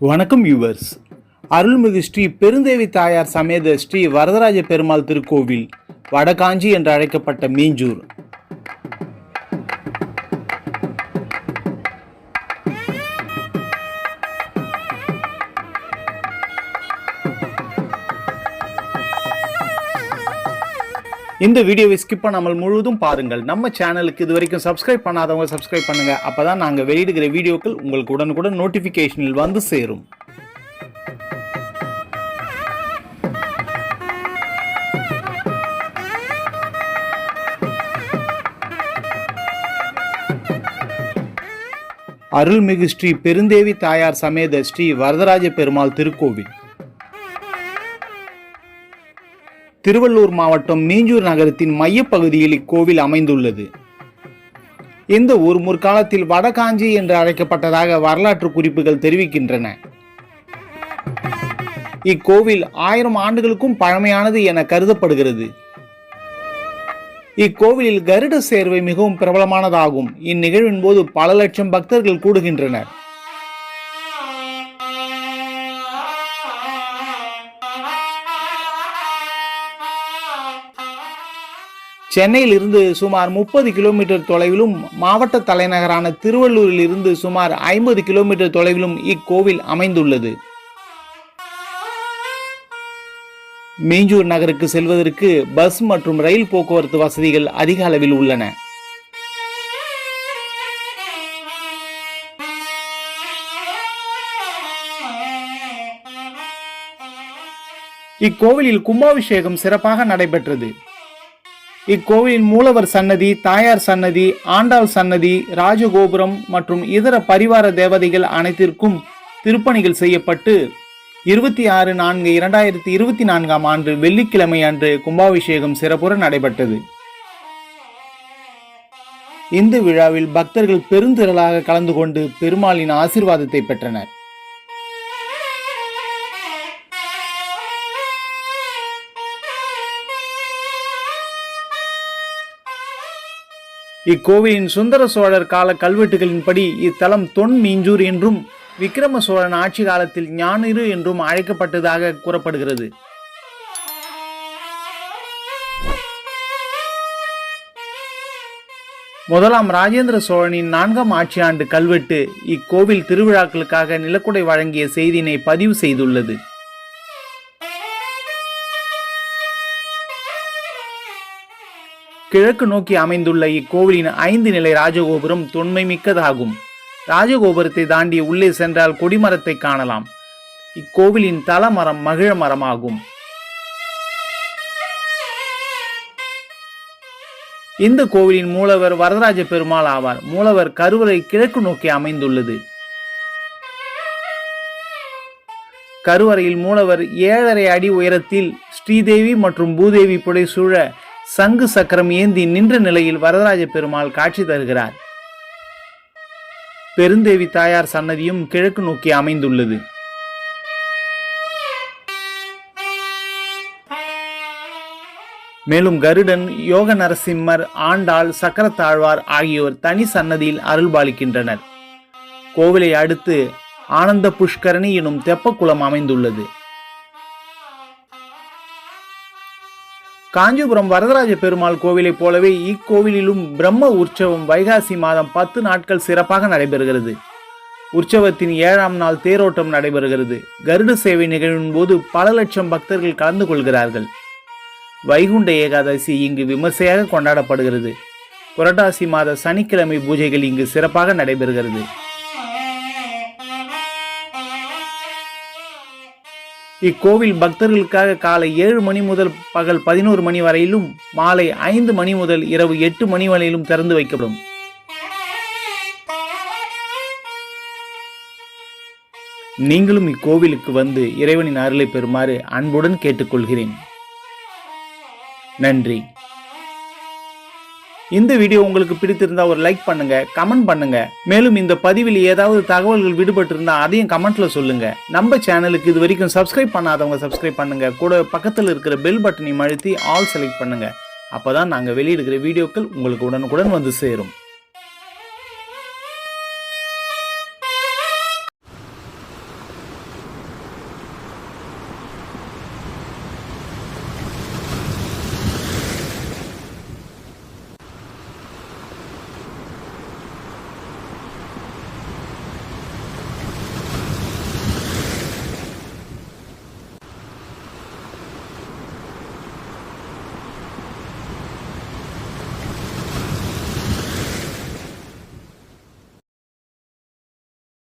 வணக்கம் யூவர்ஸ் அருள்மிகு ஸ்ரீ பெருந்தேவி தாயார் சமேத ஸ்ரீ வரதராஜ பெருமாள் திருக்கோவில் வடகாஞ்சி என்று அழைக்கப்பட்ட மீஞ்சூர். இந்த வீடியோவை ஸ்கிப் பண்ணாமல் முழுவதும் பாருங்கள். நம்ம சேனலுக்கு இது வரைக்கும் சப்ஸ்கிரைப் பண்ணாதவங்க சப்ஸ்கிரைப் பண்ணுங்க. அப்பதான் நாங்க வெளியிடுகிற வீடியோக்கள் உங்களுக்கு உடனுக்குடன் நோட்டிபிகேஷனில் வந்து சேரும். அருள்மிகு ஸ்ரீ பெருந்தேவி தாயார் சமேத ஸ்ரீ வரதராஜ பெருமாள் திருக்கோவில். திருவள்ளூர் மாவட்டம் மீஞ்சூர் நகரத்தின் மையப்பகுதியில் இக்கோவில் அமைந்துள்ளது. இந்த ஊர் முற்காலத்தில் வடகாஞ்சி என்று அழைக்கப்பட்டதாக வரலாற்று குறிப்புகள் தெரிவிக்கின்றன. இக்கோவில் ஆயிரம் ஆண்டுகளுக்கும் பழமையானது என கருதப்படுகிறது. இக்கோவிலில் கருட சேர்வை மிகவும் பிரபலமானதாகும். இந்நிகழ்வின் போது பல லட்சம் பக்தர்கள் கூடுகின்றனர். சென்னையில் இருந்து சுமார் முப்பது கிலோமீட்டர் தொலைவிலும் மாவட்ட தலைநகரான திருவள்ளூரில் இருந்து சுமார் ஐம்பது கிலோமீட்டர் தொலைவிலும் இக்கோவில் அமைந்துள்ளது. மீஞ்சூர் நகருக்கு செல்வதற்கு பஸ் மற்றும் ரயில் போக்குவரத்து வசதிகள் அதிக அளவில் உள்ளன. இக்கோவிலில் கும்பாபிஷேகம் சிறப்பாக நடைபெற்றது. இக்கோவிலின் மூலவர் சன்னதி தாயார் சன்னதி ஆண்டாள் சன்னதி ராஜகோபுரம் மற்றும் இதர பரிவார தேவதைகள் அனைத்திற்கும் திருப்பணிகள் செய்யப்பட்டு இருபத்தி ஆறு நான்கு இரண்டாயிரத்தி இருபத்தி நான்காம் ஆண்டு வெள்ளிக்கிழமை அன்று கும்பாபிஷேகம் சிறப்புற நடைபெற்றது. இந்த விழாவில் பக்தர்கள் பெருந்திரளாக கலந்து கொண்டு பெருமாளின் ஆசிர்வாதத்தை பெற்றனர். இக்கோவிலின் சுந்தர சோழர் கால கல்வெட்டுகளின்படி இத்தலம் தொன் மீஞ்சூர் என்றும் விக்கிரம சோழன் ஆட்சி காலத்தில் ஞானிரு என்றும் அழைக்கப்பட்டதாக கூறப்படுகிறது. முதலாம் ராஜேந்திர சோழனின் நான்காம் ஆட்சியாண்டு கல்வெட்டு இக்கோவில் திருவிழாக்களுக்காக நிலக்குடை வழங்கிய செய்தியினை பதிவு செய்துள்ளது. கிழக்கு நோக்கி அமைந்துள்ள இக்கோவிலின் ஐந்து நிலை ராஜகோபுரம் தொன்மை மிக்கதாகும் ராஜகோபுரத்தை தாண்டி உள்ளே சென்றால் கொடிமரத்தை காணலாம். இக்கோவிலின் தலமரம் மகிழ மரமாகும். இந்த கோவிலின் மூலவர் வரதராஜ பெருமாள் ஆவார். மூலவர் கருவறை கிழக்கு நோக்கி அமைந்துள்ளது. கருவறையில் மூலவர் ஏழரை அடி உயரத்தில் ஸ்ரீதேவி மற்றும் பூதேவி புடை சூழ சங்கு சக்கரம் ஏந்தி நின்ற நிலையில் வரதராஜ பெருமாள் காட்சி தருகிறார். பெருந்தேவி தாயார் சன்னதியும் கிழக்கு நோக்கி அமைந்துள்ளது. மேலும் கருடன் யோக நரசிம்மர் ஆண்டாள் சக்கரத்தாழ்வார் ஆகியோர் தனி சன்னதியில் அருள்பாலிக்கின்றனர் கோவிலை அடுத்து ஆனந்த புஷ்கரணி எனும் தெப்பக்குளம் அமைந்துள்ளது. காஞ்சிபுரம் வரதராஜ பெருமாள் கோவிலைப் போலவே இக்கோவிலிலும் பிரம்ம உற்சவம் வைகாசி மாதம் பத்து நாட்கள் சிறப்பாக நடைபெறுகிறது. உற்சவத்தின் ஏழாம் நாள் தேரோட்டம் நடைபெறுகிறது. கருட சேவை நிகழ்வின் போது பல லட்சம் பக்தர்கள் கலந்து கொள்கிறார்கள். வைகுண்ட ஏகாதசி இங்கு விமர்சையாக கொண்டாடப்படுகிறது. புரட்டாசி மாத சனிக்கிழமை பூஜைகள் இங்கு சிறப்பாக நடைபெறுகிறது. இக்கோவில் பக்தர்களுக்காக காலை ஏழு மணி முதல் பகல் பதினோரு மணி வரையிலும் மாலை ஐந்து மணி முதல் இரவு எட்டு மணி வரையிலும் திறந்து வைக்கப்படும். நீங்களும் இக்கோவிலுக்கு வந்து இறைவனின் அருளை பெறுமாறு அன்புடன் கேட்டுக்கொள்கிறேன். நன்றி. இந்த வீடியோ உங்களுக்கு பிடித்திருந்தா ஒரு லைக் பண்ணுங்க கமெண்ட் பண்ணுங்க. மேலும் இந்த பதிவில் ஏதாவது தகவல்கள் விடுபட்டிருந்தால் அதையும் கமெண்ட்ல சொல்லுங்க. நம்ம சேனலுக்கு இது வரைக்கும் சப்ஸ்கிரைப் பண்ணாதவங்க சப்ஸ்கிரைப் பண்ணுங்க. கூட பக்கத்தில் இருக்கிற பெல் பட்டனையும் அழுத்தி ஆல் செலக்ட் பண்ணுங்க. அப்பதான் நாங்கள் வெளியிடுகிற வீடியோக்கள் உங்களுக்கு உடனுக்குடன் வந்து சேரும்.